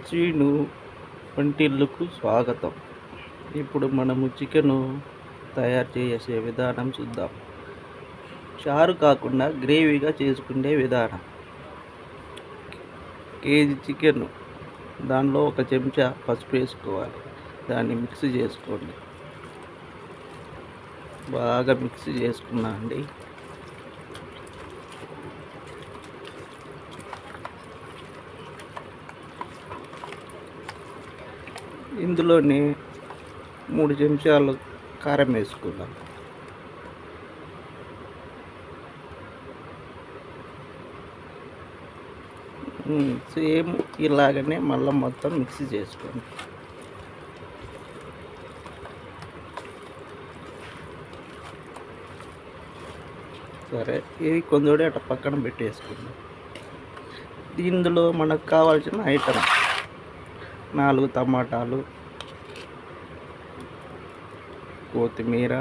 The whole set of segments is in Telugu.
చీను వంటిల్లుకు స్వాగతం. ఇప్పుడు మనము చికెను తయారు చేసే విధానం చూద్దాం. చారు కాకుండా గ్రేవీగా చేసుకునే విధానం. KG chicken. దానిలో ఒక చెంచా పసుపు వేసుకోవాలి. దాన్ని మిక్స్ చేసుకోండి. బాగా మిక్స్ చేసుకున్నా అండి. ఇందులోని మూడు చెంచాలు కారం వేసుకుందాం. సేమ్ ఇలాగనే మళ్ళీ మొత్తం మిక్స్ చేసుకోండి. సరే ఇది కొందోడి అట్లా పక్కన పెట్టేసుకుందాం. ఇందులో మనకు కావాల్సిన ఐటమ్ నాలుగు టమాటాలు కొత్తిమీర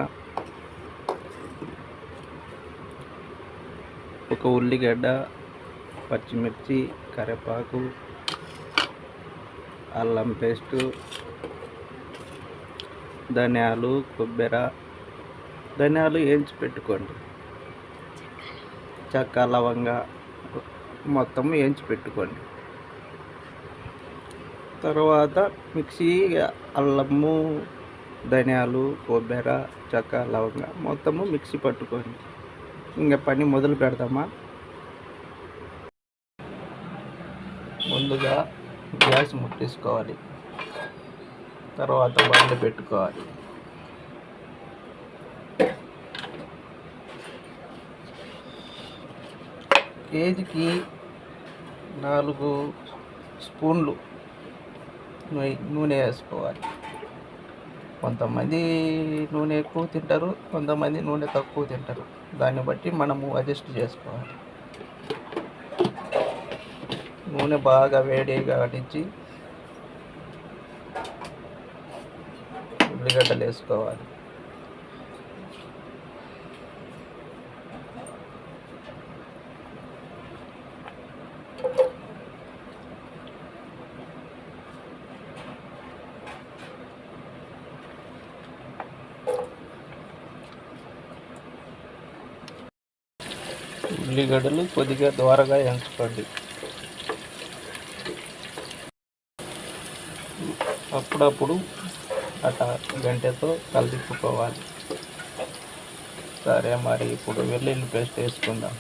ఒక ఉల్లిగడ్డ పచ్చిమిర్చి కరివేపాకు అల్లం పేస్టు ధనియాలు కొబ్బరి. ధనియాలు వేయించి పెట్టుకోండి. చెక్క లవంగా మొత్తం వేయించి పెట్టుకోండి. తర్వాత మిక్సీ అల్లము ధనియాలు కొబ్బరి చెక్క లవంగ మొత్తము మిక్సీ పట్టుకోండి ఇంకా పని మొదలు పెడదామా ముందుగా గ్యాస్ ముట్టేసుకోవాలి. తర్వాత బండ పెట్టుకోవాలి. కేజీకి నాలుగు స్పూన్లు నూనె వేసుకోవాలి. కొంతమంది నూనె ఎక్కువ తింటారు కొంతమంది నూనె తక్కువ తింటారు. దాన్ని బట్టి మనము అడ్జస్ట్ చేసుకోవాలి. నూనె బాగా వేడిగా కాటించి ఉల్లిగడ్డలు వేసుకోవాలి. ఉల్లిగడ్డలు కొద్దిగా ద్వారగా ఎంచుకోండి. అప్పుడప్పుడు అట్లా గంటెతో కలిపుకోవాలి సరే మరి ఇప్పుడు వెల్లుల్లి పేస్ట్ వేసుకుందాం.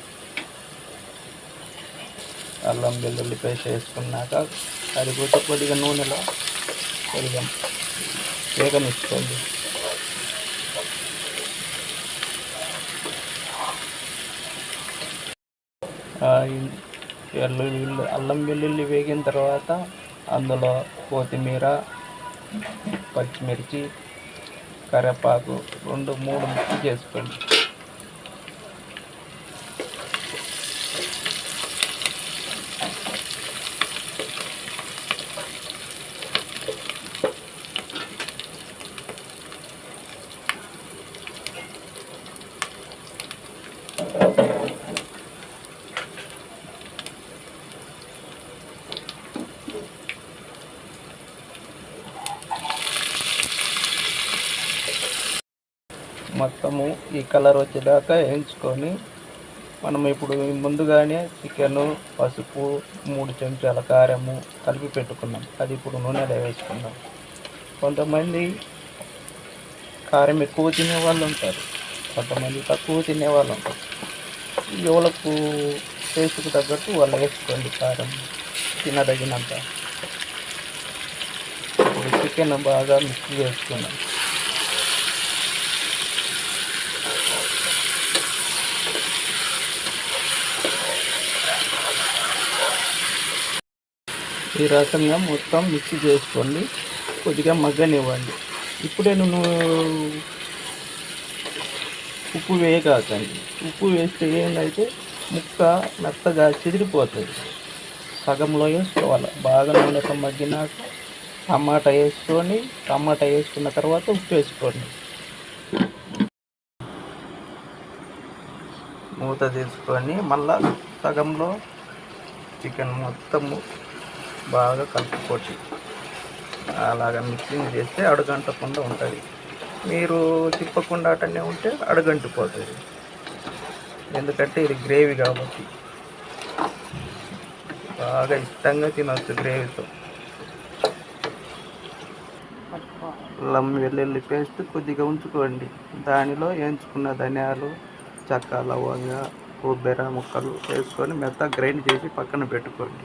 అల్లం వెల్లుల్లి పేస్ట్ వేసుకున్నాక అది కొద్దిగా నూనెలో కొద్దిగా వేగనిచ్చుకోండి ఆ ఇ- వెల్లుల్లి అల్లం వెల్లుల్లి వేగిన తర్వాత అందులో కొత్తిమీర పచ్చిమిర్చి కరివేపాకు రెండు మూడు మిక్స్ చేసుకోండి. మొత్తము ఈ కలర్ వచ్చేదాకా వేయించుకొని మనం ఇప్పుడు ముందుగానే చికెను పసుపు మూడు చెంచాల కారము కలిపి పెట్టుకున్నాం. అది ఇప్పుడు నూనెలో వేసుకుందాం. కొంతమంది కారం ఎక్కువ తినే వాళ్ళు ఉంటారు. కొంతమంది తక్కువ తినే వాళ్ళు ఉంటారు. ఎవలకు టేస్ట్కు తగ్గట్టు వాళ్ళు వేసుకోండి కారం తినదగినంత. ఇప్పుడు చికెన్ బాగా మిక్స్ చేసుకున్నాం. ఈ రకంగా మొత్తం మిక్స్ చేసుకోండి. కొద్దిగా మగ్గనివ్వండి. ఇప్పుడే నువ్వు ఉప్పు వేయకాకండి ఉప్పు వేస్తే ఏంటంటే ముక్క మెత్తగా చెదిరిపోతుంది. సగంలో వేసుకోవాలి. బాగా నూనెతో మగ్గినాక టమాటా వేసుకొని టమాటా వేసుకున్న తర్వాత ఉప్పు వేసుకోండి. మూత తీసుకొని మళ్ళా సగంలో చికెన్ మొత్తము బాగా కలుపుకోవచ్చు. అలాగ మిక్సింగ్ చేస్తే అడుగంటకుండా ఉంటుంది. మీరు తిప్పకుండా అటనే ఉంటే అడగంటిపోతుంది ఎందుకంటే ఇది గ్రేవీ కాబట్టి. బాగా ఇష్టంగా తినవచ్చు గ్రేవీతో. అల్లం వెల్లుల్లి పేస్ట్ కొద్దిగా ఉంచుకోండి. దానిలో వేయించుకున్న ధనియాలు చక్క లవంగ కొబ్బరి ముక్కలు వేసుకొని మెత్తగా గ్రైండ్ చేసి పక్కన పెట్టుకోండి.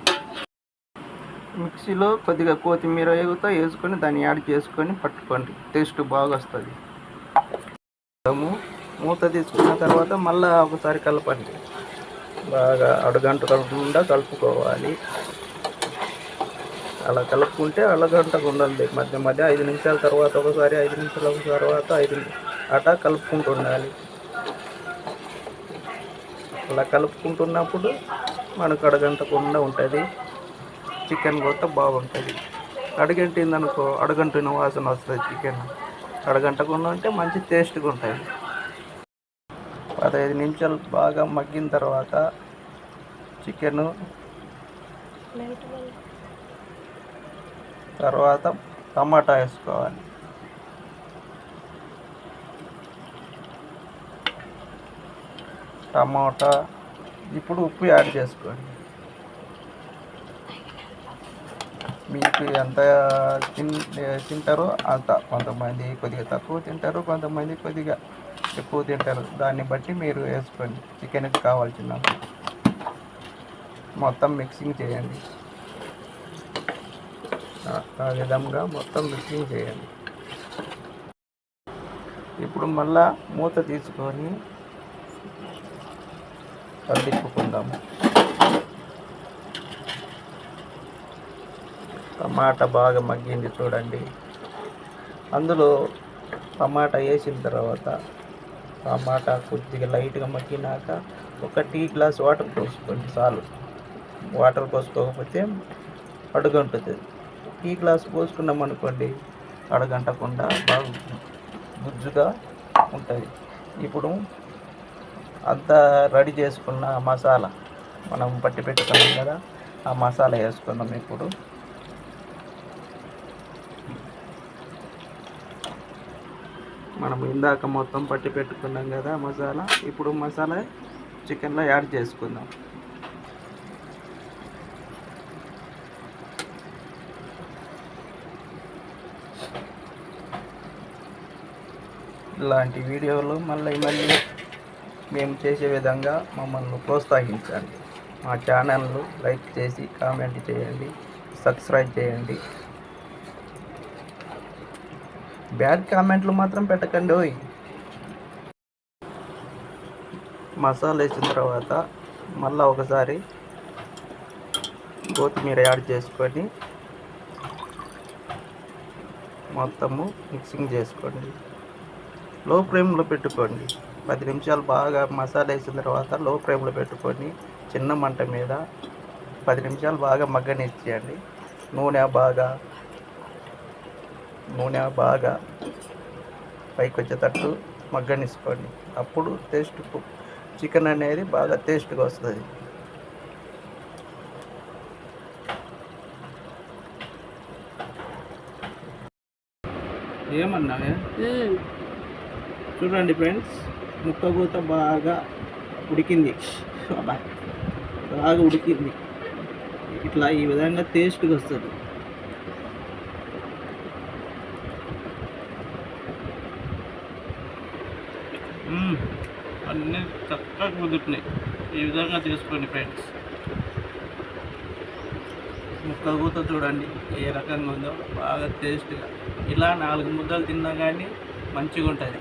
మిక్సీలో కొద్దిగా కొత్తిమీర ఎగుతో వేసుకొని దాన్ని యాడ్ చేసుకొని పట్టుకోండి. టేస్ట్ బాగా వస్తుంది మూత తీసుకున్న తర్వాత మళ్ళీ ఒకసారి కలపండి. బాగా అడుగంట కలపకుండా కలుపుకోవాలి. అలా కలుపుకుంటే అలగంటకు ఉండాలి. మధ్య మధ్య ఐదు నిమిషాల తర్వాత ఒకసారి ఐదు నిమిషాల తర్వాత ఐదు అటా కలుపుకుంటూ ఉండాలి అలా కలుపుకుంటున్నప్పుడు మనకు అడగంటకుండా ఉంటుంది. చికెన్ కూడా బాగుంటుంది. అడుగంటింది అనుకో అడుగంటిన వాసన వస్తుంది చికెన్. అడగంటకుండా ఉంటే మంచి టేస్ట్గా ఉంటుంది. పదహైదు నిమిషాలు బాగా మగ్గిన తర్వాత చికెను తర్వాత టమాటా వేసుకోవాలి. టమాటా ఇప్పుడు ఉప్పు యాడ్ చేసుకోండి. మీకు ఎంత తిన్ తింటారో అంత కొంతమంది కొద్దిగా తక్కువ తింటారు కొంతమంది కొద్దిగా ఎక్కువ తింటారు. దాన్ని బట్టి మీరు వేసుకోండి చికెన్కి కావాల్సిన మొత్తం మిక్సింగ్ చేయండి. ఆ- విధంగా మొత్తం మిక్సింగ్ చేయండి. ఇప్పుడు మళ్ళా మూత తీసుకొని తిప్పుకుందాము టమాటా బాగా మగ్గింది చూడండి. అందులో టమాటా వేసిన తర్వాత టమాటా కొద్దిగా లైట్గా మగ్గినాక ఒక టీ గ్లాస్ వాటర్ పోసుకోండి చాలు. వాటర్ పోసుకోకపోతే అడుగంటుంది. టీ గ్లాస్ పోసుకున్నాం అనుకోండి అడగంటకుండా బాగా గుజ్జుగా ఉంటుంది. ఇప్పుడు అంతా రెడీ చేసుకున్న మసాలా మనం పట్టి పెట్టుకున్నాం కదా ఆ మసాలా వేసుకుందాం ఇప్పుడు. మనం ఇందాక మొత్తం పట్టి పెట్టుకున్నాం కదా మసాలా. ఇప్పుడు మసాలా చికెన్లో యాడ్ చేసుకుందాం. ఇలాంటి వీడియోలు మళ్ళీ మళ్ళీ మేము చేసే విధంగా మమ్మల్ని ప్రోత్సహించండి. మా ఛానల్ను లైక్ చేసి కామెంట్ చేయండి సబ్స్క్రైబ్ చేయండి. బ్యాడ్ కామెంట్లు మాత్రం పెట్టకండి ఓయ్. మసాలా వేసిన తర్వాత మళ్ళీ ఒకసారి కొత్తిమీర యాడ్ చేసుకొని మొత్తము మిక్సింగ్ చేసుకోండి. లో ఫ్లేమ్లో పెట్టుకోండి. పది నిమిషాలు బాగా మసాలా వేసిన తర్వాత లో ఫ్లేమ్లో పెట్టుకొని చిన్న మంట మీద పది నిమిషాలు బాగా మగ్గనిచ్చేయండి. నూనె బాగా నూనె బాగా పైకి వచ్చేటట్టు మగ్గనిసుకోండి. అప్పుడు టేస్ట్ చికెన్ అనేది బాగా టేస్ట్గా వస్తుంది. ఏమన్నావే చూడండి ఫ్రెండ్స్ ముక్క కూత బాగా ఉడికింది. బాగా ఉడికింది. ఇట్లా ఈ విధంగా టేస్ట్గా వస్తుంది. మ్మ్. అన్నీ చక్కగా కుదురుతున్నాయి. ఈ విధంగా చేసుకోండి ఫ్రెండ్స్. ముక్క కూత చూడండి ఏ రకంగా ఉందో బాగా టేస్ట్గా ఇలా నాలుగు ముద్దలు తిన్నా కానీ మంచిగా ఉంటుంది